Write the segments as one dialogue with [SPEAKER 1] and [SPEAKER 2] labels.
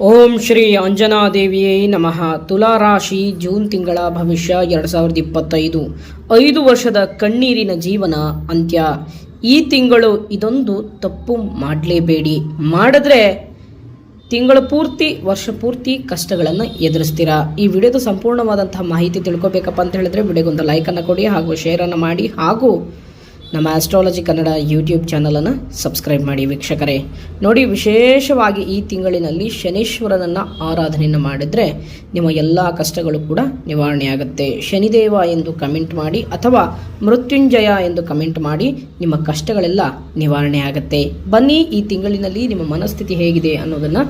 [SPEAKER 1] ಓಂ ಶ್ರೀ ಅಂಜನಾದೇವಿಯೇ ನಮಃ. ತುಲಾರಾಶಿ ಜೂನ್ ತಿಂಗಳ ಭವಿಷ್ಯ ಎರಡು ಸಾವಿರದ ಇಪ್ಪತ್ತೈದು. ಐದು ವರ್ಷದ ಕಣ್ಣೀರಿನ ಜೀವನ ಅಂತ್ಯ. ಈ ತಿಂಗಳು ಇದೊಂದು ತಪ್ಪು ಮಾಡಲೇಬೇಡಿ. ಮಾಡಿದ್ರೆ ತಿಂಗಳ ಪೂರ್ತಿ, ವರ್ಷ ಪೂರ್ತಿ ಕಷ್ಟಗಳನ್ನು ಎದುರಿಸ್ತೀರಾ. ಈ ವಿಡಿಯೋದ ಸಂಪೂರ್ಣವಾದಂತಹ ಮಾಹಿತಿ ತಿಳ್ಕೊಬೇಕಪ್ಪ ಅಂತ ಹೇಳಿದ್ರೆ, ವಿಡಿಯೋಗೊಂದು ಲೈಕನ್ನು ಕೊಡಿ ಹಾಗೂ ಶೇರನ್ನು ಮಾಡಿ ಹಾಗೂ ನಮ್ಮ ಆಸ್ಟ್ರಾಲಜಿ ಕನ್ನಡ ಯೂಟ್ಯೂಬ್ ಚಾನಲನ್ನು ಸಬ್ಸ್ಕ್ರೈಬ್ ಮಾಡಿ ವೀಕ್ಷಕರೇ. ನೋಡಿ, ವಿಶೇಷವಾಗಿ ಈ ತಿಂಗಳಿನಲ್ಲಿ ಶನೀಶ್ವರನನ್ನು ಆರಾಧನೆಯನ್ನು ಮಾಡಿದರೆ ನಿಮ್ಮ ಎಲ್ಲ ಕಷ್ಟಗಳು ಕೂಡ ನಿವಾರಣೆಯಾಗುತ್ತೆ ಶನಿದೇವ ಎಂದು ಕಮೆಂಟ್ ಮಾಡಿ ಅಥವಾ ಮೃತ್ಯುಂಜಯ ಎಂದು ಕಮೆಂಟ್ ಮಾಡಿ ನಿಮ್ಮ ಕಷ್ಟಗಳೆಲ್ಲ ನಿವಾರಣೆ ಆಗುತ್ತೆ. ಬನ್ನಿ, ಈ ತಿಂಗಳಿನಲ್ಲಿ ನಿಮ್ಮ ಮನಸ್ಥಿತಿ ಹೇಗಿದೆ ಅನ್ನೋದನ್ನು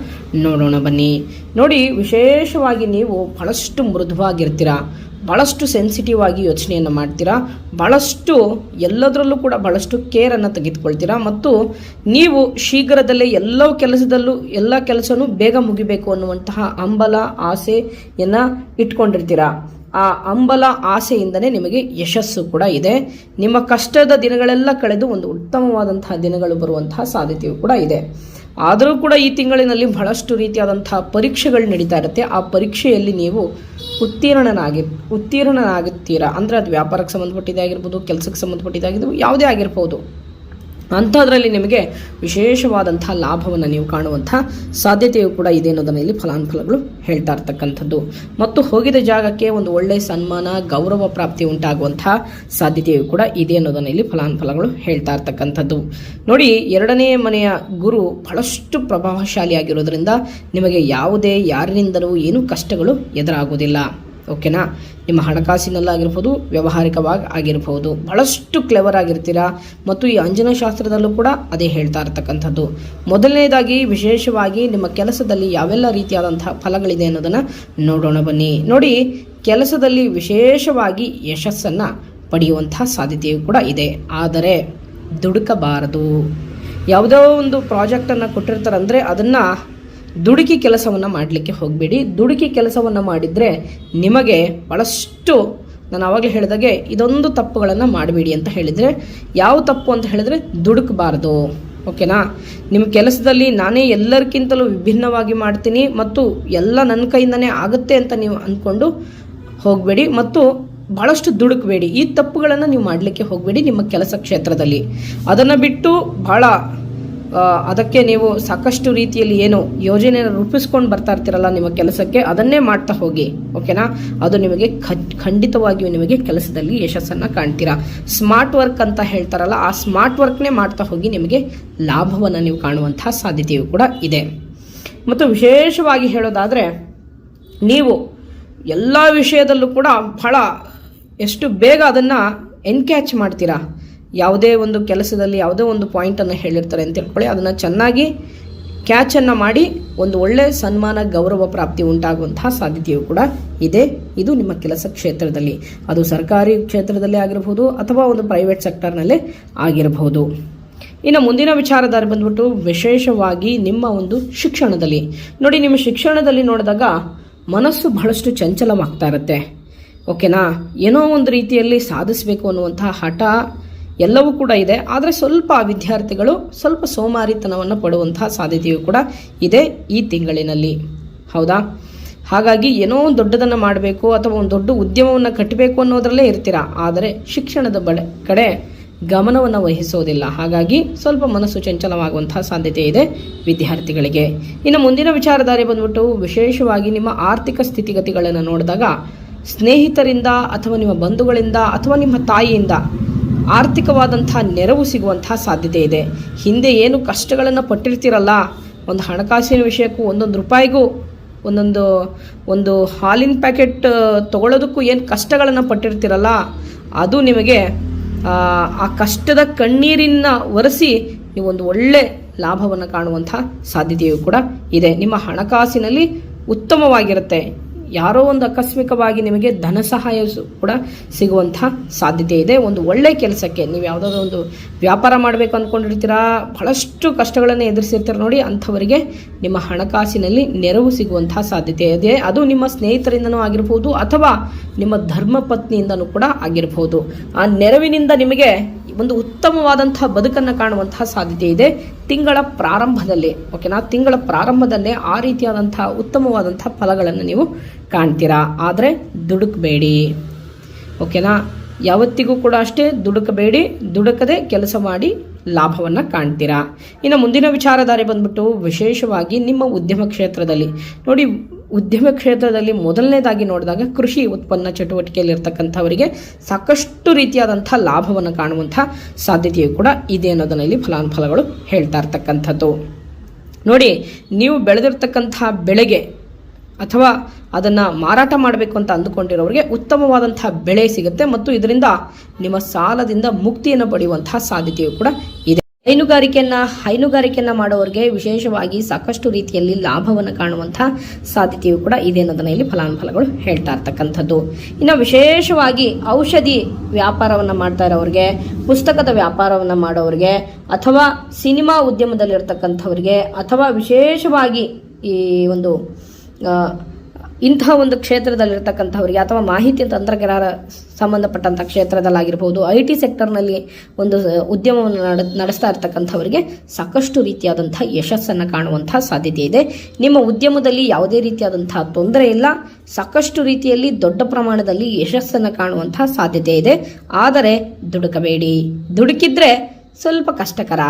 [SPEAKER 1] ನೋಡೋಣ ಬನ್ನಿ. ನೋಡಿ, ವಿಶೇಷವಾಗಿ ನೀವು ಬಹಳಷ್ಟು ಮೃದುವಾಗಿರ್ತೀರಾ. ಭಾಳಷ್ಟು ಸೆನ್ಸಿಟಿವ್ ಆಗಿ ಯೋಚನೆಯನ್ನು ಮಾಡ್ತೀರಾ? ಭಾಳಷ್ಟು ಎಲ್ಲದರಲ್ಲೂ ಕೂಡ ಭಾಳಷ್ಟು ಕೇರನ್ನು ತೆಗೆದುಕೊಳ್ತೀರಾ? ಮತ್ತು ನೀವು ಶೀಘ್ರದಲ್ಲೇ ಎಲ್ಲ ಕೆಲಸದಲ್ಲೂ ಎಲ್ಲ ಕೆಲಸನೂ ಬೇಗ ಮುಗಿಬೇಕು ಅನ್ನುವಂತಹ ಅಂಬಲ ಆಸೆಯನ್ನು ಇಟ್ಕೊಂಡಿರ್ತೀರಾ? ಆ ಅಂಬಲ ಆಸೆಯಿಂದನೇ ನಿಮಗೆ ಯಶಸ್ಸು ಕೂಡ ಇದೆ. ನಿಮ್ಮ ಕಷ್ಟದ ದಿನಗಳೆಲ್ಲ ಕಳೆದು ಒಂದು ಉತ್ತಮವಾದಂತಹ ದಿನಗಳು ಬರುವಂತಹ ಸಾಧ್ಯತೆಯು ಕೂಡ ಇದೆ. ಆದರೂ ಕೂಡ ಈ ತಿಂಗಳಿನಲ್ಲಿ ಬಹಳಷ್ಟು ರೀತಿಯಾದಂತಹ ಪರೀಕ್ಷೆಗಳು ನಡೀತಾ ಇರುತ್ತೆ. ಆ ಪರೀಕ್ಷೆಯಲ್ಲಿ ನೀವು ಉತ್ತೀರ್ಣನಾಗಿ, ಉತ್ತೀರ್ಣನಾಗುತ್ತೀರಾ? ಅಂದರೆ ಅದು ವ್ಯಾಪಾರಕ್ಕೆ ಸಂಬಂಧಪಟ್ಟಿದ್ದಾಗಿರ್ಬೋದು, ಕೆಲಸಕ್ಕೆ ಸಂಬಂಧಪಟ್ಟಿದ್ದಾಗಿರ್ಬೋದು, ಯಾವುದೇ ಆಗಿರ್ಬೋದು. ಅಂಥದ್ರಲ್ಲಿ ನಿಮಗೆ ವಿಶೇಷವಾದಂಥ ಲಾಭವನ್ನು ನೀವು ಕಾಣುವಂಥ ಸಾಧ್ಯತೆಯು ಕೂಡ ಇದೆ ಅನ್ನೋದನ್ನು ಇಲ್ಲಿ ಫಲಾನುಫಲಗಳು ಹೇಳ್ತಾ ಇರ್ತಕ್ಕಂಥದ್ದು. ಮತ್ತು ಹೋಗಿದ ಜಾಗಕ್ಕೆ ಒಂದು ಒಳ್ಳೆಯ ಸನ್ಮಾನ, ಗೌರವ ಪ್ರಾಪ್ತಿ ಉಂಟಾಗುವಂಥ ಸಾಧ್ಯತೆಯು ಕೂಡ ಇದೆ ಅನ್ನೋದನ್ನು ಇಲ್ಲಿ ಫಲಾನುಫಲಗಳು ಹೇಳ್ತಾ ಇರ್ತಕ್ಕಂಥದ್ದು. ನೋಡಿ, ಎರಡನೇ ಮನೆಯ ಗುರು ಬಹಳಷ್ಟು ಪ್ರಭಾವಶಾಲಿಯಾಗಿರೋದ್ರಿಂದ ನಿಮಗೆ ಯಾವುದೇ ಯಾರಿನಿಂದಲೂ ಏನೂ ಕಷ್ಟಗಳು ಎದುರಾಗುವುದಿಲ್ಲ. ಓಕೆನಾ? ನಿಮ್ಮ ಹಣಕಾಸಿನಲ್ಲಾಗಿರ್ಬೋದು ವ್ಯವಹಾರಿಕವಾಗಿ ಆಗಿರ್ಬೋದು. ಬಹಳಷ್ಟು ಕ್ಲೆವರ್ ಆಗಿರ್ತೀರಾ? ಮತ್ತು ಈ ಅಂಜನಶಾಸ್ತ್ರದಲ್ಲೂ ಕೂಡ ಅದೇ ಹೇಳ್ತಾ ಇರತಕ್ಕಂಥದ್ದು. ಮೊದಲನೇದಾಗಿ, ವಿಶೇಷವಾಗಿ ನಿಮ್ಮ ಕೆಲಸದಲ್ಲಿ ಯಾವೆಲ್ಲ ರೀತಿಯಾದಂತಹ ಫಲಗಳಿದೆ ಅನ್ನೋದನ್ನು ನೋಡೋಣ ಬನ್ನಿ. ನೋಡಿ, ಕೆಲಸದಲ್ಲಿ ವಿಶೇಷವಾಗಿ ಯಶಸ್ಸನ್ನು ಪಡೆಯುವಂತಹ ಸಾಧ್ಯತೆಯು ಕೂಡ ಇದೆ. ಆದರೆ, ದುಡುಕಬಾರದು. ಯಾವುದೋ ಒಂದು ಪ್ರಾಜೆಕ್ಟನ್ನು ಕೊಟ್ಟಿರ್ತಾರಂದರೆ ಅದನ್ನು ದುಡುಕಿ ಕೆಲಸವನ್ನು ಮಾಡಲಿಕ್ಕೆ ಹೋಗಬೇಡಿ. ದುಡುಕಿ ಕೆಲಸವನ್ನು ಮಾಡಿದರೆ ನಿಮಗೆ ಭಾಳಷ್ಟು ನಾನು ಆವಾಗಲೇ ಹೇಳಿದಾಗೆ ಇದೊಂದು ತಪ್ಪುಗಳನ್ನು ಮಾಡಬೇಡಿ ಅಂತ ಹೇಳಿದರೆ, ಯಾವ ತಪ್ಪು ಅಂತ ಹೇಳಿದರೆ ದುಡುಕಬಾರ್ದು. ಓಕೆನಾ? ನಿಮ್ಮ ಕೆಲಸದಲ್ಲಿ ನಾನೇ ಎಲ್ಲರಿಗಿಂತಲೂ ವಿಭಿನ್ನವಾಗಿ ಮಾಡ್ತೀನಿ ಮತ್ತು ಎಲ್ಲ ನನ್ನ ಕೈಯಿಂದನೇ ಆಗುತ್ತೆ ಅಂತ ನೀವು ಅಂದ್ಕೊಂಡು ಹೋಗಬೇಡಿ ಮತ್ತು ಭಾಳಷ್ಟು ದುಡುಕಬೇಡಿ. ಈ ತಪ್ಪುಗಳನ್ನು ನೀವು ಮಾಡಲಿಕ್ಕೆ ಹೋಗಬೇಡಿ ನಿಮ್ಮ ಕೆಲಸ ಕ್ಷೇತ್ರದಲ್ಲಿ. ಅದನ್ನು ಬಿಟ್ಟು ಭಾಳ ಅದಕ್ಕೆ ನೀವು ಸಾಕಷ್ಟು ರೀತಿಯಲ್ಲಿ ಏನು ಯೋಜನೆಯನ್ನು ರೂಪಿಸ್ಕೊಂಡು ಬರ್ತಾ ಇರ್ತೀರಲ್ಲ ನಿಮ್ಮ ಕೆಲಸಕ್ಕೆ, ಅದನ್ನೇ ಮಾಡ್ತಾ ಹೋಗಿ, ಓಕೆನಾ? ಅದು ನಿಮಗೆ ಖಂಡಿತವಾಗಿಯೂ ನಿಮಗೆ ಕೆಲಸದಲ್ಲಿ ಯಶಸ್ಸನ್ನು ಕಾಣ್ತೀರಾ? ಸ್ಮಾರ್ಟ್ ವರ್ಕ್ ಅಂತ ಹೇಳ್ತಾರಲ್ಲ, ಆ ಸ್ಮಾರ್ಟ್ ವರ್ಕ್ನೇ ಮಾಡ್ತಾ ಹೋಗಿ ನಿಮಗೆ ಲಾಭವನ್ನು ನೀವು ಕಾಣುವಂತಹ ಸಾಧ್ಯತೆಯು ಕೂಡ ಇದೆ. ಮತ್ತು ವಿಶೇಷವಾಗಿ ಹೇಳೋದಾದರೆ, ನೀವು ಎಲ್ಲ ವಿಷಯದಲ್ಲೂ ಕೂಡ ಬಹಳ ಎಷ್ಟು ಬೇಗ ಅದನ್ನು ಎನ್ಕ್ಯಾಚ್ ಮಾಡ್ತೀರಾ? ಯಾವುದೇ ಒಂದು ಕೆಲಸದಲ್ಲಿ ಯಾವುದೇ ಒಂದು ಪಾಯಿಂಟನ್ನು ಹೇಳಿರ್ತಾರೆ ಅಂತ ತಿಳ್ಕೊಳ್ಳಿ. ಅದನ್ನು ಚೆನ್ನಾಗಿ ಕ್ಯಾಚನ್ನು ಮಾಡಿ ಒಂದು ಒಳ್ಳೆಯ ಸನ್ಮಾನ, ಗೌರವ ಪ್ರಾಪ್ತಿ ಉಂಟಾಗುವಂತಹ ಸಾಧ್ಯತೆಯು ಕೂಡ ಇದೆ. ಇದು ನಿಮ್ಮ ಕೆಲಸ ಕ್ಷೇತ್ರದಲ್ಲಿ. ಅದು ಸರ್ಕಾರಿ ಕ್ಷೇತ್ರದಲ್ಲೇ ಆಗಿರಬಹುದು ಅಥವಾ ಒಂದು ಪ್ರೈವೇಟ್ ಸೆಕ್ಟರ್ನಲ್ಲೇ ಆಗಿರಬಹುದು ಇನ್ನು ಮುಂದಿನ ವಿಚಾರಧಾರೆ ಬಂದ್ಬಿಟ್ಟು ವಿಶೇಷವಾಗಿ ನಿಮ್ಮ ಒಂದು ಶಿಕ್ಷಣದಲ್ಲಿ. ನೋಡಿ, ನಿಮ್ಮ ಶಿಕ್ಷಣದಲ್ಲಿ ನೋಡಿದಾಗ ಮನಸ್ಸು ಬಹಳಷ್ಟು ಚಂಚಲವಾಗ್ತಾ ಇರುತ್ತೆ. ಓಕೆನಾ ಏನೋ ಒಂದು ರೀತಿಯಲ್ಲಿ ಸಾಧಿಸಬೇಕು ಅನ್ನುವಂಥ ಹಠ ಎಲ್ಲವೂ ಕೂಡ ಇದೆ. ಆದರೆ ಸ್ವಲ್ಪ ವಿದ್ಯಾರ್ಥಿಗಳು ಸ್ವಲ್ಪ ಸೋಮಾರಿತನವನ್ನು ಪಡುವಂತಹ ಸಾಧ್ಯತೆಯೂ ಕೂಡ ಇದೆ ಈ ತಿಂಗಳಿನಲ್ಲಿ. ಹೌದಾ? ಹಾಗಾಗಿ ಏನೋ ಒಂದು ದೊಡ್ಡದನ್ನು ಮಾಡಬೇಕು ಅಥವಾ ಒಂದು ದೊಡ್ಡ ಉದ್ಯಮವನ್ನು ಕಟ್ಟಬೇಕು ಅನ್ನೋದರಲ್ಲೇ ಇರ್ತೀರಾ? ಆದರೆ ಶಿಕ್ಷಣದ ಬಡ ಕಡೆ ಗಮನವನ್ನು ವಹಿಸೋದಿಲ್ಲ. ಹಾಗಾಗಿ ಸ್ವಲ್ಪ ಮನಸ್ಸು ಚಂಚಲವಾಗುವಂತಹ ಸಾಧ್ಯತೆ ಇದೆ ವಿದ್ಯಾರ್ಥಿಗಳಿಗೆ. ಇನ್ನು ಮುಂದಿನ ವಿಚಾರಧಾರೆ ಬಂದ್ಬಿಟ್ಟು ವಿಶೇಷವಾಗಿ ನಿಮ್ಮ ಆರ್ಥಿಕ ಸ್ಥಿತಿಗತಿಗಳನ್ನು ನೋಡಿದಾಗ ಸ್ನೇಹಿತರಿಂದ ಅಥವಾ ನಿಮ್ಮ ಬಂಧುಗಳಿಂದ ಅಥವಾ ನಿಮ್ಮ ತಾಯಿಯಿಂದ ಆರ್ಥಿಕವಾದಂತಹ ನೆರವು ಸಿಗುವಂತಹ ಸಾಧ್ಯತೆ ಇದೆ. ಹಿಂದೆ ಏನು ಕಷ್ಟಗಳನ್ನು ಪಟ್ಟಿರ್ತೀರಲ್ಲ ಒಂದು ಹಣಕಾಸಿನ ವಿಷಯಕ್ಕೂ ಒಂದೊಂದು ರೂಪಾಯಿಗೂ ಒಂದೊಂದು ಒಂದು ಹಾಲಿನ ಪ್ಯಾಕೆಟ್ ತಗೊಳ್ಳೋದಕ್ಕೂ ಏನು ಕಷ್ಟಗಳನ್ನು ಪಟ್ಟಿರ್ತೀರಲ್ಲ ಅದು ನಿಮಗೆ ಆ, ಕಷ್ಟದ ಕಣ್ಣೀರಿನ ಒರೆಸಿ ನೀವು ಒಂದು ಒಳ್ಳೆ ಲಾಭವನ್ನು ಕಾಣುವಂಥ ಸಾಧ್ಯತೆಯೂ ಕೂಡ ಇದೆ. ನಿಮ್ಮ ಹಣಕಾಸಿನಲ್ಲಿ ಉತ್ತಮವಾಗಿರುತ್ತೆ. ಯಾರೋ ಒಂದು ಆಕಸ್ಮಿಕವಾಗಿ ನಿಮಗೆ ಧನ ಸಹಾಯ ಕೂಡ ಸಿಗುವಂತಹ ಸಾಧ್ಯತೆ ಇದೆ. ಒಂದು ಒಳ್ಳೆ ಕೆಲಸಕ್ಕೆ ನೀವು ಯಾವುದಾದ್ರೂ ಒಂದು ವ್ಯಾಪಾರ ಮಾಡಬೇಕು ಅಂದ್ಕೊಂಡಿರ್ತೀರಾ ಬಹಳಷ್ಟು ಕಷ್ಟಗಳನ್ನು ಎದುರಿಸಿರ್ತೀರ ನೋಡಿ, ಅಂಥವರಿಗೆ ನಿಮ್ಮ ಹಣಕಾಸಿನಲ್ಲಿ ನೆರವು ಸಿಗುವಂತಹ ಸಾಧ್ಯತೆ ಇದೆ. ಅದು ನಿಮ್ಮ ಸ್ನೇಹಿತರಿಂದನೂ ಆಗಿರ್ಬೋದು ಅಥವಾ ನಿಮ್ಮ ಧರ್ಮ ಪತ್ನಿಯಿಂದನೂ ಕೂಡ ಆಗಿರ್ಬೋದು. ಆ ನೆರವಿನಿಂದ ನಿಮಗೆ ಒಂದು ಉತ್ತಮವಾದಂತಹ ಬದುಕನ್ನು ಕಾಣುವಂತಹ ಸಾಧ್ಯತೆ ಇದೆ. ತಿಂಗಳ ಪ್ರಾರಂಭದಲ್ಲಿ ಓಕೆನಾ ತಿಂಗಳ ಪ್ರಾರಂಭದಲ್ಲೇ ಆ ರೀತಿಯಾದಂತಹ ಉತ್ತಮವಾದಂತಹ ಫಲಗಳನ್ನು ನೀವು ಕಾಣ್ತೀರಾ? ಆದರೆ ದುಡುಕಬೇಡಿ. ಓಕೆನಾ ಯಾವತ್ತಿಗೂ ಕೂಡ ಅಷ್ಟೇ ದುಡುಕಬೇಡಿ, ದುಡುಕದೆ ಕೆಲಸ ಮಾಡಿ ಲಾಭವನ್ನು ಕಾಣ್ತೀರಾ? ಇನ್ನು ಮುಂದಿನ ವಿಚಾರಧಾರೆ ಬಂದ್ಬಿಟ್ಟು ವಿಶೇಷವಾಗಿ ನಿಮ್ಮ ಉದ್ಯಮ ಕ್ಷೇತ್ರದಲ್ಲಿ. ನೋಡಿ ಉದ್ಯಮ ಕ್ಷೇತ್ರದಲ್ಲಿ ಮೊದಲನೇದಾಗಿ ನೋಡಿದಾಗ ಕೃಷಿ ಉತ್ಪನ್ನ ಚಟುವಟಿಕೆಯಲ್ಲಿರ್ತಕ್ಕಂಥವರಿಗೆ ಸಾಕಷ್ಟು ರೀತಿಯಾದಂಥ ಲಾಭವನ್ನು ಕಾಣುವಂಥ ಸಾಧ್ಯತೆಯು ಕೂಡ ಇದೆ ಅನ್ನೋದನ್ನ ಇಲ್ಲಿ ಫಲಾನುಫಲಗಳು ಹೇಳ್ತಾ ಇರ್ತಕ್ಕಂಥದ್ದು. ನೋಡಿ, ನೀವು ಬೆಳೆದಿರ್ತಕ್ಕಂಥ ಬೆಳೆಗೆ ಅಥವಾ ಅದನ್ನು ಮಾರಾಟ ಮಾಡಬೇಕು ಅಂತ ಅಂದುಕೊಂಡಿರೋರಿಗೆ ಉತ್ತಮವಾದಂಥ ಬೆಳೆ ಸಿಗುತ್ತೆ ಮತ್ತು ಇದರಿಂದ ನಿಮ್ಮ ಸಾಲದಿಂದ ಮುಕ್ತಿಯನ್ನು ಪಡೆಯುವಂತಹ ಸಾಧ್ಯತೆಯು ಕೂಡ ಇದೆ. ಹೈನುಗಾರಿಕೆಯನ್ನ ಹೈನುಗಾರಿಕೆಯನ್ನ ಮಾಡೋರಿಗೆ ವಿಶೇಷವಾಗಿ ಸಾಕಷ್ಟು ರೀತಿಯಲ್ಲಿ ಲಾಭವನ್ನು ಕಾಣುವಂತಹ ಸಾಧ್ಯತೆಯು ಕೂಡ ಇದೆ ಅನ್ನೋದನ್ನ ಇಲ್ಲಿ ಫಲಾನುಫಲಗಳು ಹೇಳ್ತಾ ಇರ್ತಕ್ಕಂಥದ್ದು. ಇನ್ನು ವಿಶೇಷವಾಗಿ ಔಷಧಿ ವ್ಯಾಪಾರವನ್ನು ಮಾಡ್ತಾ ಇರೋರಿಗೆ, ಪುಸ್ತಕದ ವ್ಯಾಪಾರವನ್ನು ಮಾಡೋರಿಗೆ, ಅಥವಾ ಸಿನಿಮಾ ಉದ್ಯಮದಲ್ಲಿರ್ತಕ್ಕಂಥವ್ರಿಗೆ, ಅಥವಾ ವಿಶೇಷವಾಗಿ ಈ ಒಂದು ಇಂತಹ ಒಂದು ಕ್ಷೇತ್ರದಲ್ಲಿರ್ತಕ್ಕಂಥವ್ರಿಗೆ ಅಥವಾ ಮಾಹಿತಿ ತಂತ್ರಜ್ಞಾನ ಸಂಬಂಧಪಟ್ಟಂಥ ಕ್ಷೇತ್ರದಲ್ಲಾಗಿರ್ಬೋದು ಐ ಟಿ ಸೆಕ್ಟರ್ನಲ್ಲಿ ಒಂದು ಉದ್ಯಮವನ್ನು ನಡ, ನಡೆಸ್ತಾ ಇರ್ತಕ್ಕಂಥವರಿಗೆ ಸಾಕಷ್ಟು ರೀತಿಯಾದಂಥ ಯಶಸ್ಸನ್ನು ಕಾಣುವಂತಹ ಸಾಧ್ಯತೆ ಇದೆ. ನಿಮ್ಮ ಉದ್ಯಮದಲ್ಲಿ ಯಾವುದೇ ರೀತಿಯಾದಂತಹ ತೊಂದರೆ ಇಲ್ಲ. ಸಾಕಷ್ಟು ರೀತಿಯಲ್ಲಿ ದೊಡ್ಡ ಪ್ರಮಾಣದಲ್ಲಿ ಯಶಸ್ಸನ್ನು ಕಾಣುವಂತಹ ಸಾಧ್ಯತೆ ಇದೆ. ಆದರೆ, ದುಡುಕಬೇಡಿ. ದುಡುಕಿದ್ರೆ ಸ್ವಲ್ಪ ಕಷ್ಟಕರ.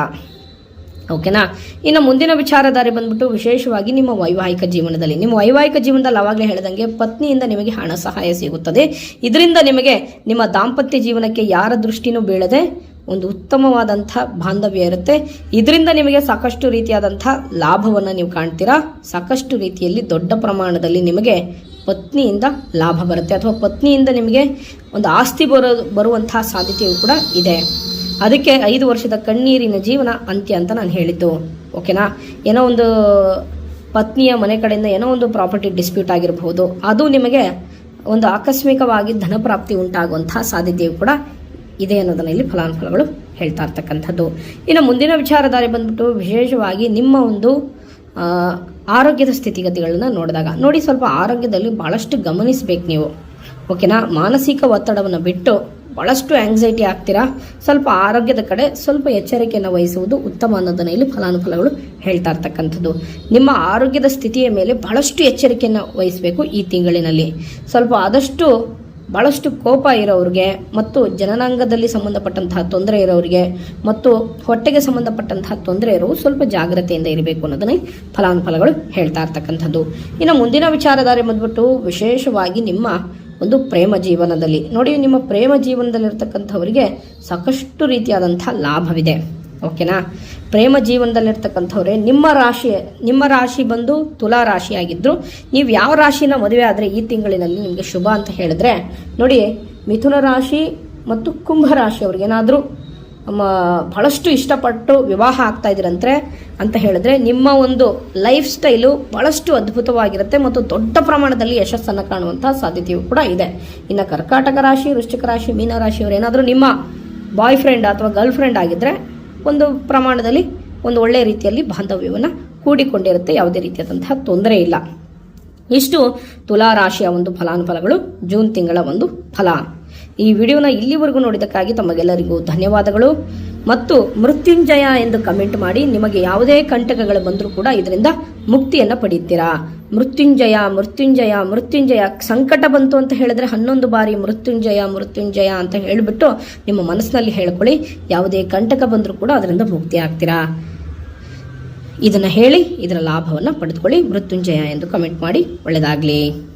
[SPEAKER 1] ಓಕೆನಾ? ಇನ್ನು ಮುಂದಿನ ವಿಚಾರಧಾರೆ ಬಂದ್ಬಿಟ್ಟು ವಿಶೇಷವಾಗಿ ನಿಮ್ಮ ವೈವಾಹಿಕ ಜೀವನದಲ್ಲಿ. ನಿಮ್ಮ ವೈವಾಹಿಕ ಜೀವನದಲ್ಲಿ ಅವಾಗಲೇ ಹೇಳಿದಂಗೆ ಪತ್ನಿಯಿಂದ ನಿಮಗೆ ಹಣ ಸಹಾಯ ಸಿಗುತ್ತದೆ. ಇದರಿಂದ ನಿಮಗೆ ನಿಮ್ಮ ದಾಂಪತ್ಯ ಜೀವನಕ್ಕೆ ಯಾರ ದೃಷ್ಟಿನೂ ಬೀಳದೆ ಒಂದು ಉತ್ತಮವಾದಂಥ ಬಾಂಧವ್ಯ ಇರುತ್ತೆ. ಇದರಿಂದ ನಿಮಗೆ ಸಾಕಷ್ಟು ರೀತಿಯಾದಂಥ ಲಾಭವನ್ನು ನೀವು ಕಾಣ್ತೀರಾ? ಸಾಕಷ್ಟು ರೀತಿಯಲ್ಲಿ ದೊಡ್ಡ ಪ್ರಮಾಣದಲ್ಲಿ ನಿಮಗೆ ಪತ್ನಿಯಿಂದ ಲಾಭ ಬರುತ್ತೆ. ಅಥವಾ ಪತ್ನಿಯಿಂದ ನಿಮಗೆ ಒಂದು ಆಸ್ತಿ ಬರೋ ಬರುವಂತಹ ಸಾಧ್ಯತೆಯು ಕೂಡ ಇದೆ. ಅದಕ್ಕೆ ಐದು ವರ್ಷದ ಕಣ್ಣೀರಿನ ಜೀವನ ಅಂತ್ಯ ಅಂತ ನಾನು ಹೇಳಿದ್ದು. ಓಕೆನಾ ಏನೋ ಒಂದು ಪತ್ನಿಯ ಮನೆ ಕಡೆಯಿಂದ ಏನೋ ಒಂದು ಪ್ರಾಪರ್ಟಿ ಡಿಸ್ಪ್ಯೂಟ್ ಆಗಿರಬಹುದು. ಅದು ನಿಮಗೆ ಒಂದು ಆಕಸ್ಮಿಕವಾಗಿ ಧನಪ್ರಾಪ್ತಿ ಉಂಟಾಗುವಂತಹ ಸಾಧ್ಯತೆಯು ಕೂಡ ಇದೆ ಅನ್ನೋದನ್ನ ಇಲ್ಲಿ ಫಲಾನುಫಲಗಳು ಹೇಳ್ತಾ ಇರ್ತಕ್ಕಂಥದ್ದು. ಇನ್ನು ಮುಂದಿನ ವಿಚಾರಧಾರೆ ಬಂದ್ಬಿಟ್ಟು ವಿಶೇಷವಾಗಿ ನಿಮ್ಮ ಒಂದು ಆರೋಗ್ಯದ ಸ್ಥಿತಿಗತಿಗಳನ್ನು ನೋಡಿದಾಗ. ನೋಡಿ ಸ್ವಲ್ಪ ಆರೋಗ್ಯದಲ್ಲಿ ಭಾಳಷ್ಟು ಗಮನಿಸಬೇಕು ನೀವು. ಓಕೆನಾ ಮಾನಸಿಕ ಒತ್ತಡವನ್ನು ಬಿಟ್ಟು ಭಾಳಷ್ಟು ಆಂಗ್ಸೈಟಿ ಆಗ್ತೀರಾ? ಸ್ವಲ್ಪ ಆರೋಗ್ಯದ ಕಡೆ ಸ್ವಲ್ಪ ಎಚ್ಚರಿಕೆಯನ್ನು ವಹಿಸುವುದು ಉತ್ತಮ ಅನ್ನೋದನ್ನು ಇಲ್ಲಿ ಫಲಾನುಫಲಗಳು ಹೇಳ್ತಾ ಇರ್ತಕ್ಕಂಥದ್ದು. ನಿಮ್ಮ ಆರೋಗ್ಯದ ಸ್ಥಿತಿಯ ಮೇಲೆ ಬಹಳಷ್ಟು ಎಚ್ಚರಿಕೆಯನ್ನು ವಹಿಸಬೇಕು ಈ ತಿಂಗಳಿನಲ್ಲಿ. ಸ್ವಲ್ಪ ಆದಷ್ಟು ಭಾಳಷ್ಟು ಕೋಪ ಇರೋರಿಗೆ ಮತ್ತು ಜನನಾಂಗದಲ್ಲಿ ಸಂಬಂಧಪಟ್ಟಂತಹ ತೊಂದರೆ ಇರೋರಿಗೆ ಮತ್ತು ಹೊಟ್ಟೆಗೆ ಸಂಬಂಧಪಟ್ಟಂತಹ ತೊಂದರೆ ಇರೋರು ಸ್ವಲ್ಪ ಜಾಗ್ರತೆಯಿಂದ ಇರಬೇಕು ಅನ್ನೋದನ್ನೇ ಫಲಾನುಫಲಗಳು ಹೇಳ್ತಾ ಇರ್ತಕ್ಕಂಥದ್ದು. ಇನ್ನು ಮುಂದಿನ ವಿಚಾರಧಾರೆ ಬಂದ್ಬಿಟ್ಟು ವಿಶೇಷವಾಗಿ ನಿಮ್ಮ ಒಂದು ಪ್ರೇಮ ಜೀವನದಲ್ಲಿ. ನೋಡಿ, ನಿಮ್ಮ ಪ್ರೇಮ ಜೀವನದಲ್ಲಿರ್ತಕ್ಕಂಥವರಿಗೆ ಸಾಕಷ್ಟು ರೀತಿಯಾದಂಥ ಲಾಭವಿದೆ. ಓಕೆನಾ? ಪ್ರೇಮ ಜೀವನದಲ್ಲಿರ್ತಕ್ಕಂಥವ್ರೆ, ನಿಮ್ಮ ರಾಶಿ ನಿಮ್ಮ ರಾಶಿ ಬಂದು ತುಲಾ ರಾಶಿಯಾಗಿದ್ದರು ನೀವು ಯಾವ ರಾಶಿನ ಮದುವೆ ಆದರೆ ಈ ತಿಂಗಳಿನಲ್ಲಿ ನಿಮಗೆ ಶುಭ ಅಂತ ಹೇಳಿದ್ರೆ, ನೋಡಿ, ಮಿಥುನ ರಾಶಿ ಮತ್ತು ಕುಂಭ ರಾಶಿ ಏನಾದರೂ ಬಹಳಷ್ಟು ಇಷ್ಟಪಟ್ಟು ವಿವಾಹ ಆಗ್ತಾ ಇದ್ದೀರಂತೆ ಅಂತ ಹೇಳಿದ್ರೆ ನಿಮ್ಮ ಒಂದು ಲೈಫ್ ಸ್ಟೈಲು ಬಹಳಷ್ಟು ಅದ್ಭುತವಾಗಿರುತ್ತೆ ಮತ್ತು ದೊಡ್ಡ ಪ್ರಮಾಣದಲ್ಲಿ ಯಶಸ್ಸನ್ನು ಕಾಣುವಂತಹ ಸಾಧ್ಯತೆಯು ಕೂಡ ಇದೆ. ಇನ್ನು ಕರ್ಕಾಟಕ ರಾಶಿ, ವೃಶ್ಚಿಕ ರಾಶಿ, ಮೀನ ರಾಶಿಯವರು ಏನಾದರೂ ನಿಮ್ಮ ಬಾಯ್ ಫ್ರೆಂಡ್ ಅಥವಾ ಗರ್ಲ್ ಫ್ರೆಂಡ್ ಆಗಿದ್ರೆ ಒಂದು ಪ್ರಮಾಣದಲ್ಲಿ ಒಂದು ಒಳ್ಳೆಯ ರೀತಿಯಲ್ಲಿ ಬಾಂಧವ್ಯವನ್ನು ಕೂಡಿಕೊಂಡಿರುತ್ತೆ. ಯಾವುದೇ ರೀತಿಯಾದಂತಹ ತೊಂದರೆ ಇಲ್ಲ. ಇಷ್ಟು ತುಲಾ ರಾಶಿಯ ಒಂದು ಫಲಾನುಫಲಗಳು ಜೂನ್ ತಿಂಗಳ ಒಂದು ಫಲ. ಈ ವಿಡಿಯೋನ ಇಲ್ಲಿವರೆಗೂ ನೋಡಿದ್ದಕ್ಕಾಗಿ ತಮಗೆಲ್ಲರಿಗೂ ಧನ್ಯವಾದಗಳು. ಮತ್ತು ಮೃತ್ಯುಂಜಯ ಎಂದು ಕಮೆಂಟ್ ಮಾಡಿ ನಿಮಗೆ ಯಾವುದೇ ಕಂಟಕಗಳು ಬಂದರೂ ಕೂಡ ಇದರಿಂದ ಮುಕ್ತಿಯನ್ನು ಪಡೆಯುತ್ತೀರಾ ಮೃತ್ಯುಂಜಯ ಮೃತ್ಯುಂಜಯ ಮೃತ್ಯುಂಜಯ, ಸಂಕಟ ಬಂತು ಅಂತ ಹೇಳಿದ್ರೆ ಹನ್ನೊಂದು ಬಾರಿ ಮೃತ್ಯುಂಜಯ ಮೃತ್ಯುಂಜಯ ಅಂತ ಹೇಳಿಬಿಟ್ಟು ನಿಮ್ಮ ಮನಸ್ಸಿನಲ್ಲಿ ಹೇಳ್ಕೊಳ್ಳಿ. ಯಾವುದೇ ಕಂಟಕ ಬಂದರೂ ಕೂಡ ಅದರಿಂದ ಮುಕ್ತಿ ಆಗ್ತೀರಾ. ಇದನ್ನು ಹೇಳಿ, ಇದರ ಲಾಭವನ್ನು ಪಡೆದುಕೊಳ್ಳಿ. ಮೃತ್ಯುಂಜಯ ಎಂದು ಕಮೆಂಟ್ ಮಾಡಿ. ಒಳ್ಳೆಯದಾಗಲಿ